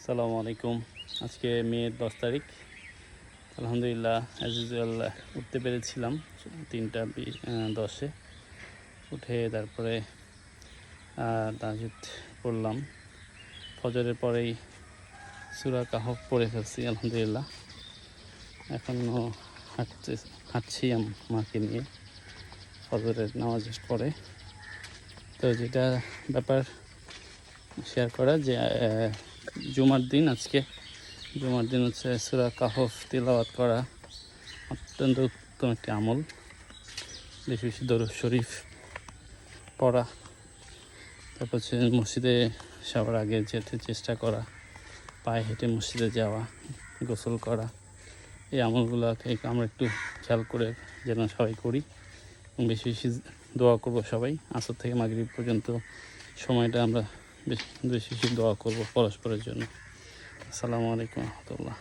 আসসালামু আলাইকুম। আজকে মেয়ের দশ তারিখ। আলহামদুলিল্লাহ অ্যাজ উঠতে পেরেছিলাম তিনটা দশে। উঠে তারপরে তাজিদ পড়লাম। ফজরের পরেই সুরা কাহফ পড়ে ফেলছি, আলহামদুলিল্লাহ। এখনও হাঁটতে, হাঁটছি মাকে নিয়ে ফজরের নামাজ পড়ে তো যেটা ব্যাপার শেয়ার করা যে জুমার দিন আজকে। জুমার দিন হচ্ছে সুরা কাহফ তিলাওয়াত করা অত্যন্ত উত্তম একটি আমল। বেশি বেশি দরুদ শরীফ পড়া, তারপর হচ্ছে মসজিদে সবার আগে যেতে চেষ্টা করা, পায়ে হেঁটে মসজিদে যাওয়া, গোসল করা। এই আমলগুলোকে আমরা একটু খেয়াল করে যেন সবাই করি। বেশি বেশি দোয়া করব সবাই। আসর থেকে মাগরিব পর্যন্ত সময়টা আমরা বেশি বেশি দোয়া করব পরস্পরের জন্য। আসসালামু আলাইকুম রহমতুল্লাহ।